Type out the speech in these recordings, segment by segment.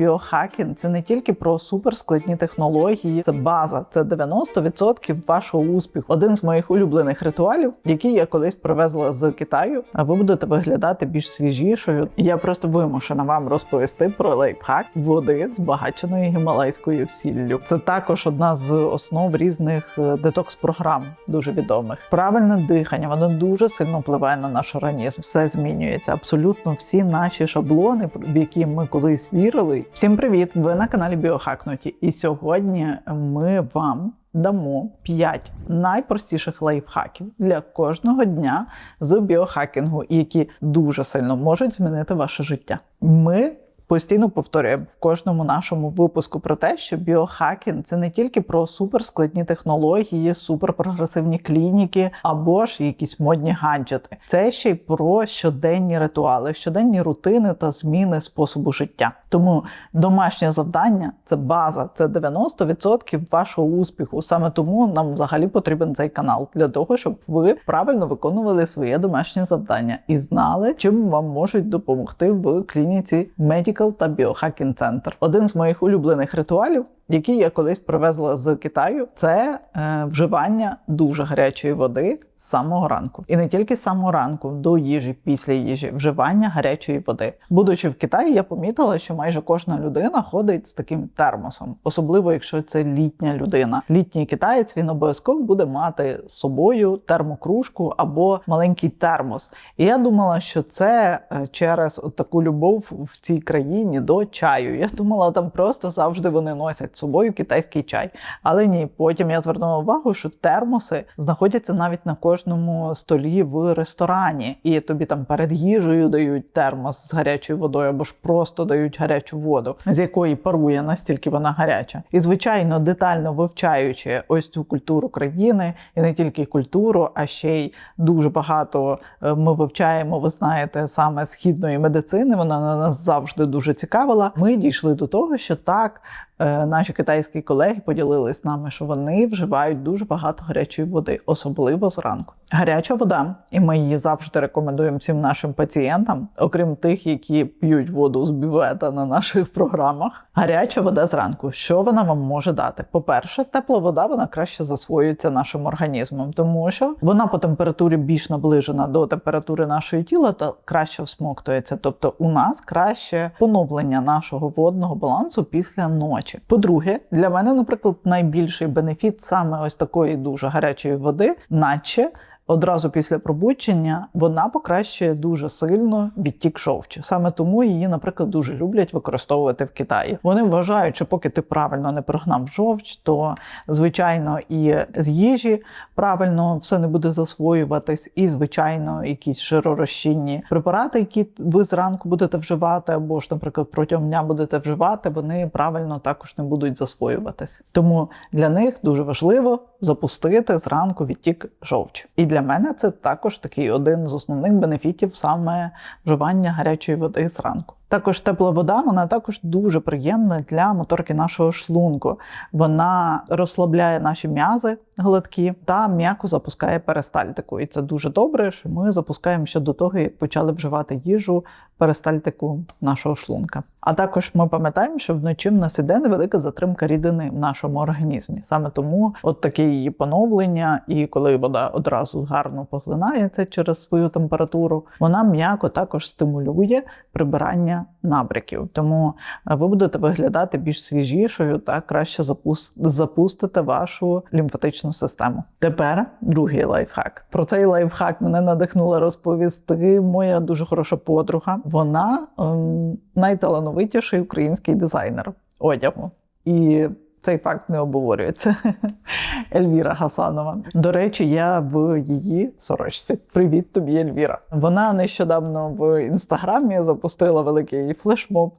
біохакінг це не тільки про суперскладні технології, це база, це 90% вашого успіху. Один з моїх улюблених ритуалів, який я колись привезла з Китаю. А ви будете виглядати більш свіжішою. Я просто вимушена вам розповісти про лайфхак води збагаченої гімалайською сіллю. Це також одна з основ різних е, детокс-програм, дуже відомих. Правильне дихання, воно дуже сильно впливає на наш організм. Все змінюється. Абсолютно всі наші шаблони, в які ми колись вірили. Всім привіт! Ви на каналі Біохакнуті. І сьогодні ми вам. Дамо 5 найпростіших лайфхаків для кожного дня з біохакінгу, які дуже сильно можуть змінити ваше життя. Ми постійно повторюємо в кожному нашому випуску про те, що біохакінг це не тільки про суперскладні технології, суперпрогресивні клініки або ж якісь модні гаджети. Це ще й про щоденні ритуали, щоденні рутини та зміни способу життя. Тому домашнє завдання це база, це 90% вашого успіху. Саме тому нам взагалі потрібен цей канал для того, щоб ви правильно виконували своє домашнє завдання і знали, чим вам можуть допомогти в клініці Medical та Biohacking Center. Один з моїх улюблених ритуалів. Який я колись привезла з Китаю, це е, вживання дуже гарячої води з самого ранку, і не тільки з самого ранку, до їжі, після їжі, вживання гарячої води. Будучи в Китаї, я помітила, що майже кожна людина ходить з таким термосом, особливо якщо це літня людина. Літній китаєць він обов'язково буде мати з собою термокружку або маленький термос. І я думала, що це е, через таку любов в цій країні до чаю. Я думала, там просто завжди вони носять собою китайський чай. Але ні, потім я звернула увагу, що термоси знаходяться навіть на кожному столі в ресторані, і тобі там перед їжею дають термос з гарячою водою, або ж просто дають гарячу воду, з якої парує настільки вона гаряча. І звичайно, детально вивчаючи ось цю культуру країни, і не тільки культуру, а ще й дуже багато е, ми вивчаємо. Ви знаєте, саме східної медицини. Вона на нас завжди дуже цікавила. Ми дійшли до того, що так. Е, Наші китайські колеги поділились з нами, що вони вживають дуже багато гарячої води, особливо зранку. Гаряча вода, і ми її завжди рекомендуємо всім нашим пацієнтам, окрім тих, які п'ють воду з бювета на наших програмах. Гаряча вода зранку. Що вона вам може дати? По-перше, тепла вода вона краще засвоюється нашим організмом, тому що вона по температурі більш наближена до температури нашого тіла та краще всмоктується. Тобто, у нас краще поновлення нашого водного балансу після ночі. По-друге, для мене, наприклад, найбільший бенефіт саме ось такої дуже гарячої води, наче. Одразу після пробудження вона покращує дуже сильно відтік жовчі. Саме тому її, наприклад, дуже люблять використовувати в Китаї. Вони вважають, що поки ти правильно не прогнав жовч, то звичайно і з їжі правильно все не буде засвоюватись, і звичайно, якісь жиророзчинні препарати, які ви зранку будете вживати, або ж, наприклад, протягом дня будете вживати, вони правильно також не будуть засвоюватись. Тому для них дуже важливо запустити зранку відтік жовчі. І для мене це також такий один з основних бенефітів саме вживання гарячої води зранку. Також тепла вода, вона також дуже приємна для моторки нашого шлунку. Вона розслабляє наші м'язи гладкі та м'яко запускає перистальтику. І це дуже добре, що ми запускаємо ще до того, як почали вживати їжу перистальтику нашого шлунка. А також ми пам'ятаємо, що вночі в нас іде невелика затримка рідини в нашому організмі. Саме тому от таке її поновлення, і коли вода одразу гарно поглинається через свою температуру, вона м'яко також стимулює прибирання набряків. Тому е, ви будете виглядати більш свіжішою та краще запус- запустите вашу лімфатичну систему. Тепер другий лайфхак. Про цей лайфхак мене надихнула розповісти моя дуже хороша подруга. Вона ем, найталановитіший український дизайнер одягу. І цей факт не обговорюється. Ельвіра Гасанова. До речі, я в її сорочці. Привіт тобі, Ельвіра. Вона нещодавно в інстаграмі запустила великий флешмоб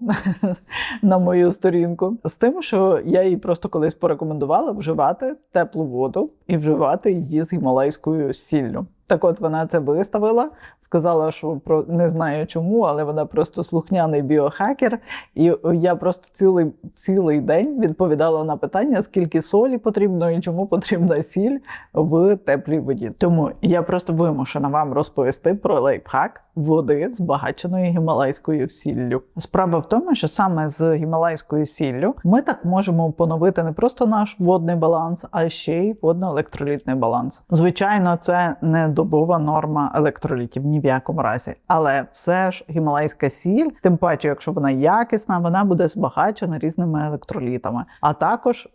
на мою сторінку з тим, що я їй просто колись порекомендувала вживати теплу воду і вживати її з гімалайською сіллю. Так от вона це виставила, сказала, що про не знаю чому, але вона просто слухняний біохакер. І я просто цілий цілий день відповідала на питання, скільки солі потрібно і чому потрібна сіль в теплій воді. Тому я просто вимушена вам розповісти про лайфхак води, збагаченої гімалайською сіллю. Справа в тому, що саме з гімалайською сіллю ми так можемо поновити не просто наш водний баланс, а ще й водно-електролітний баланс. Звичайно, це не добова норма електролітів ні в якому разі, але все ж гімалайська сіль, тим паче, якщо вона якісна, вона буде збагачена різними електролітами. А також,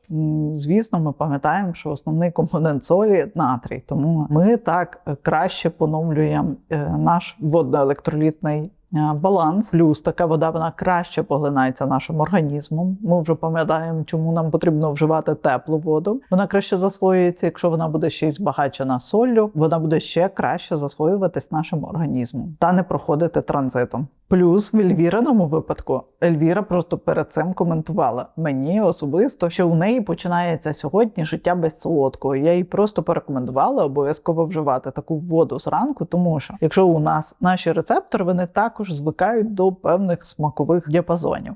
звісно, ми пам'ятаємо, що основний компонент солі натрій, тому ми так краще поновлюємо е, наш водно-електролітний е, баланс. Плюс така вода вона краще поглинається нашим організмом. Ми вже пам'ятаємо, чому нам потрібно вживати теплу воду. Вона краще засвоюється, якщо вона буде ще й збагачена соллю, вона буде ще краще засвоюватись нашим організмом та не проходити транзитом. Плюс в Ельвіриному випадку Ельвіра просто перед цим коментувала мені особисто, що у неї починається сьогодні життя без солодкого. Я їй просто порекомендувала обов'язково вживати таку воду зранку, тому що якщо у нас наші рецептори вони також звикають до певних смакових діапазонів.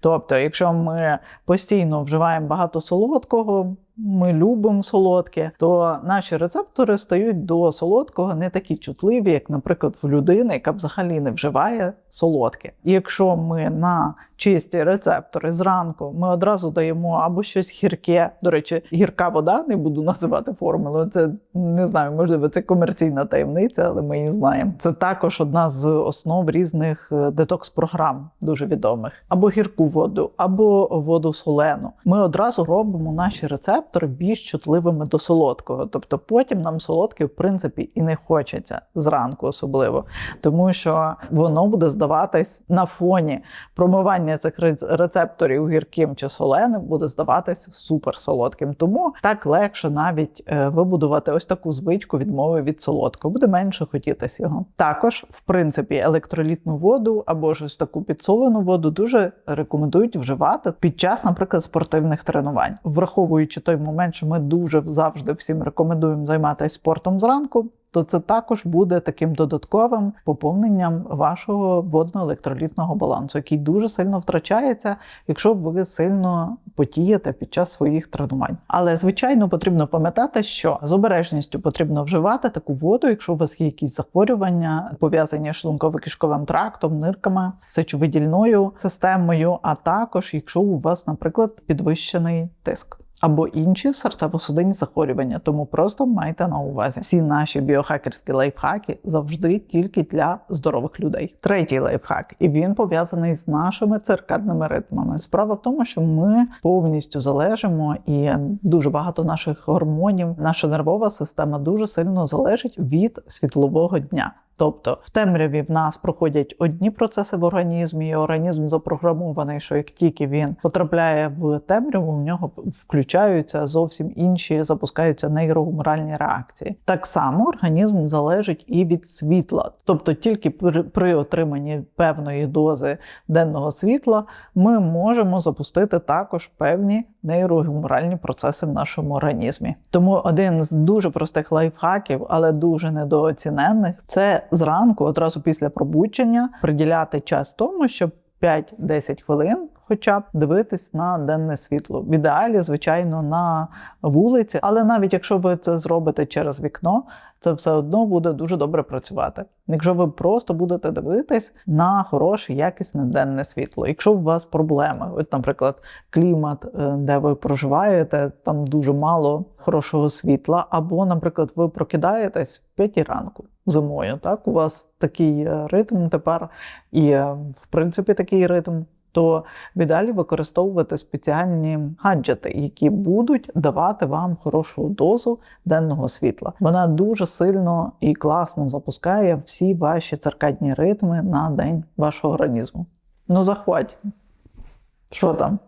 Тобто, якщо ми постійно вживаємо багато солодкого ми любимо солодке, то наші рецептори стають до солодкого не такі чутливі, як, наприклад, в людини, яка взагалі не вживає солодке. І якщо ми на чисті рецептори зранку ми одразу даємо або щось гірке. До речі, гірка вода, не буду називати формулою. Це не знаю, можливо, це комерційна таємниця, але ми її знаємо. Це також одна з основ різних е, детокс-програм, дуже відомих, або гірку воду, або воду солену. Ми одразу робимо наші рецептори більш чутливими до солодкого. Тобто потім нам солодке, в принципі, і не хочеться зранку, особливо, тому що воно буде здаватись на фоні промивання цих рецепторів гірким чи соленим буде здаватись супер солодким. Тому так легше навіть е, вибудувати ось таку звичку відмови від солодкого, буде менше хотітись його. Також, в принципі, електролітну воду або ж ось таку підсолену воду дуже рекомендують вживати під час, наприклад, спортивних тренувань, враховуючи той момент, що ми дуже завжди всім рекомендуємо займатися спортом зранку то це також буде таким додатковим поповненням вашого водно-електролітного балансу, який дуже сильно втрачається, якщо ви сильно потієте під час своїх тренувань. Але звичайно потрібно пам'ятати, що з обережністю потрібно вживати таку воду, якщо у вас є якісь захворювання, пов'язані з шлунково-кишковим трактом, нирками, сечовидільною системою, а також якщо у вас, наприклад, підвищений тиск або інші серцево-судинні захворювання. Тому просто майте на увазі всі наші біохакерські лайфхаки завжди тільки для здорових людей. Третій лайфхак, і він пов'язаний з нашими циркадними ритмами. Справа в тому, що ми повністю залежимо, і дуже багато наших гормонів, наша нервова система дуже сильно залежить від світлового дня. Тобто в темряві в нас проходять одні процеси в організмі, і організм запрограмований, що як тільки він потрапляє в темряву, в нього включаються зовсім інші, запускаються нейрогуморальні реакції. Так само організм залежить і від світла, тобто тільки при, отриманні певної дози денного світла ми можемо запустити також певні нейрогуморальні процеси в нашому організмі. Тому один з дуже простих лайфхаків, але дуже недооціненних, це зранку, одразу після пробудження, приділяти час тому, щоб 5-10 хвилин хоча б дивитись на денне світло. В ідеалі, звичайно, на вулиці, але навіть якщо ви це зробите через вікно, це все одно буде дуже добре працювати. Якщо ви просто будете дивитись на хороше, якісне денне світло. Якщо у вас проблеми, от, наприклад, клімат, е, де ви проживаєте, там дуже мало хорошого світла, або, наприклад, ви прокидаєтесь в п'ятій ранку. Зимою, так у вас такий е, ритм тепер, і е, в принципі такий ритм то в ідеалі використовувати спеціальні гаджети, які будуть давати вам хорошу дозу денного світла. Вона дуже сильно і класно запускає всі ваші циркадні ритми на день вашого організму. Ну, захвать. Що там?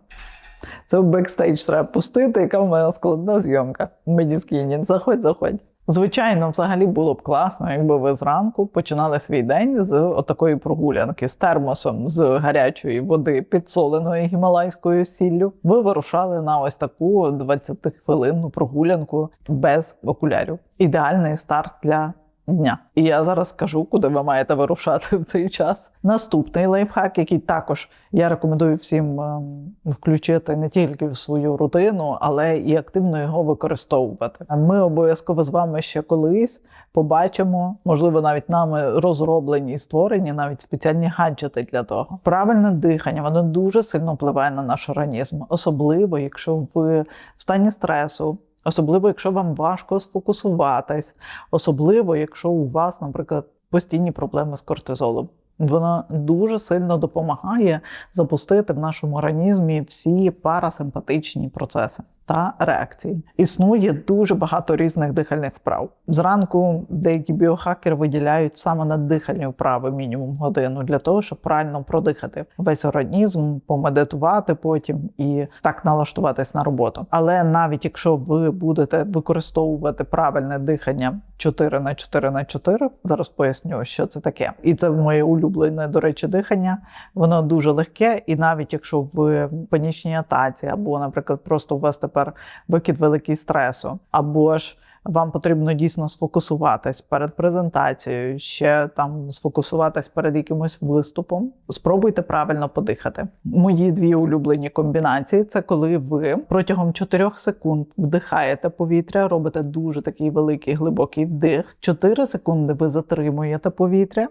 Це бекстейдж треба пустити, яка в мене складна зйомка. Медіскіні. Заходь, заходь. Звичайно, взагалі було б класно, якби ви зранку починали свій день з отакої прогулянки з термосом з гарячої води, підсоленої гімалайською сіллю. Ви вирушали на ось таку 20-хвилинну прогулянку без окулярів. Ідеальний старт для дня. І я зараз скажу, куди ви маєте вирушати в цей час. Наступний лайфхак, який також я рекомендую всім ем, включити не тільки в свою рутину, але і активно його використовувати. Ми обов'язково з вами ще колись побачимо, можливо, навіть нами розроблені і створені навіть спеціальні гаджети для того. Правильне дихання воно дуже сильно впливає на наш організм, особливо якщо ви в стані стресу. Особливо, якщо вам важко сфокусуватись, особливо, якщо у вас, наприклад, постійні проблеми з кортизолом. Вона дуже сильно допомагає запустити в нашому організмі всі парасимпатичні процеси та реакції. Існує дуже багато різних дихальних вправ. Зранку деякі біохакери виділяють саме на дихальні вправи мінімум годину для того, щоб правильно продихати весь організм, помедитувати потім і так налаштуватись на роботу. Але навіть якщо ви будете використовувати правильне дихання 4 на 4 на 4, зараз поясню, що це таке. І це моє улюблене, до речі, дихання. Воно дуже легке, і навіть якщо ви в панічній атаці, або, наприклад, просто вас тепер викид великий стресу, або ж вам потрібно дійсно сфокусуватись перед презентацією, ще там сфокусуватись перед якимось виступом. Спробуйте правильно подихати. Мої дві улюблені комбінації це коли ви протягом 4 секунд вдихаєте повітря, робите дуже такий великий глибокий вдих. 4 секунди ви затримуєте повітря,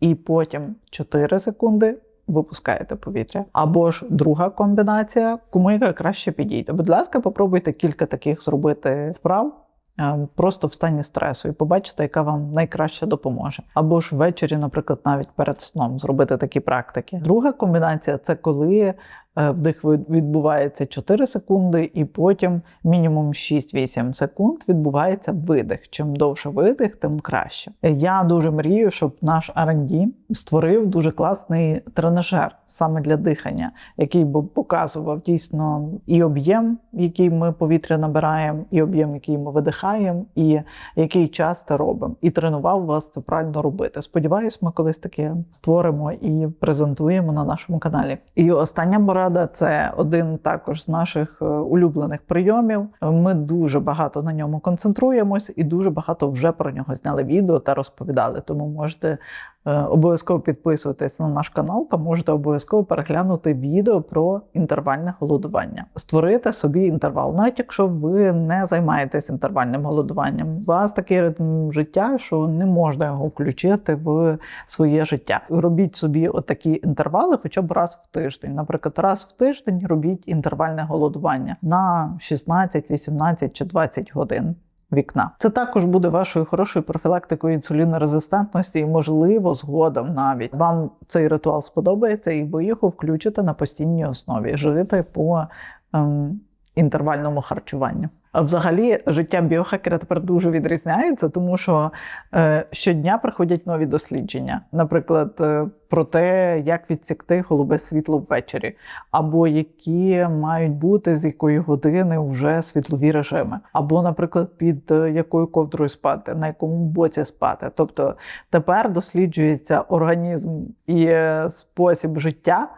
і потім 4 секунди випускаєте повітря. Або ж друга комбінація, кому яка краще підійде. Будь ласка, попробуйте кілька таких зробити вправ. е, Просто в стані стресу і побачите, яка вам найкраще допоможе. Або ж ввечері, наприклад, навіть перед сном зробити такі практики. Друга комбінація це коли е, вдих від- відбувається 4 секунди, і потім мінімум 6-8 секунд відбувається видих. Чим довше видих, тим краще. Я дуже мрію, щоб наш R&D створив дуже класний тренажер саме для дихання, який би показував дійсно і об'єм, який ми повітря набираємо, і об'єм, який ми видихаємо, і який час це робимо, і тренував вас це правильно робити. Сподіваюсь, ми колись таке створимо і презентуємо на нашому каналі. І остання порада це один також з наших е, улюблених прийомів. Ми дуже багато на ньому концентруємось і дуже багато вже про нього зняли відео та розповідали. Тому можете обов'язково підписуватись на наш канал та можете обов'язково переглянути відео про інтервальне голодування. Створити собі інтервал, навіть якщо ви не займаєтесь інтервальним голодуванням. У вас такий ритм життя, що не можна його включити в своє життя. Робіть собі отакі інтервали, хоча б раз в тиждень. Наприклад, раз в тиждень робіть інтервальне голодування на 16, 18 чи 20 годин вікна. Це також буде вашою хорошою профілактикою інсулінорезистентності, і, можливо, згодом навіть вам цей ритуал сподобається, і ви його включите на постійній основі жити по ем, інтервальному харчуванню. Взагалі, життя біохакера тепер дуже відрізняється, тому що е, щодня приходять нові дослідження, наприклад, е, про те, як відсікти голубе світло ввечері, або які мають бути з якої години вже світлові режими, або, наприклад, під е, якою ковдрою спати, на якому боці спати. Тобто тепер досліджується організм і спосіб життя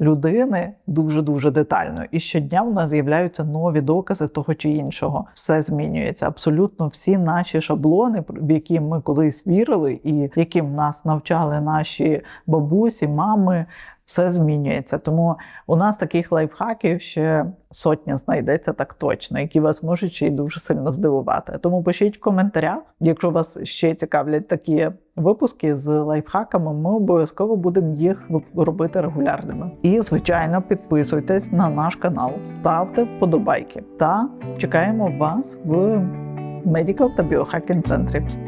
людини дуже дуже детально. І щодня у нас з'являються нові докази того чи іншого. Все змінюється. Абсолютно всі наші шаблони, в які ми колись вірили, і яким нас навчали наші бабусі, мами. Все змінюється, тому у нас таких лайфхаків ще сотня знайдеться так точно, які вас можуть ще й дуже сильно здивувати. Тому пишіть в коментарях, якщо вас ще цікавлять такі випуски з лайфхаками, ми обов'язково будемо їх робити регулярними. І, звичайно, підписуйтесь на наш канал, ставте вподобайки та чекаємо вас в Medical та Biohacking центрі.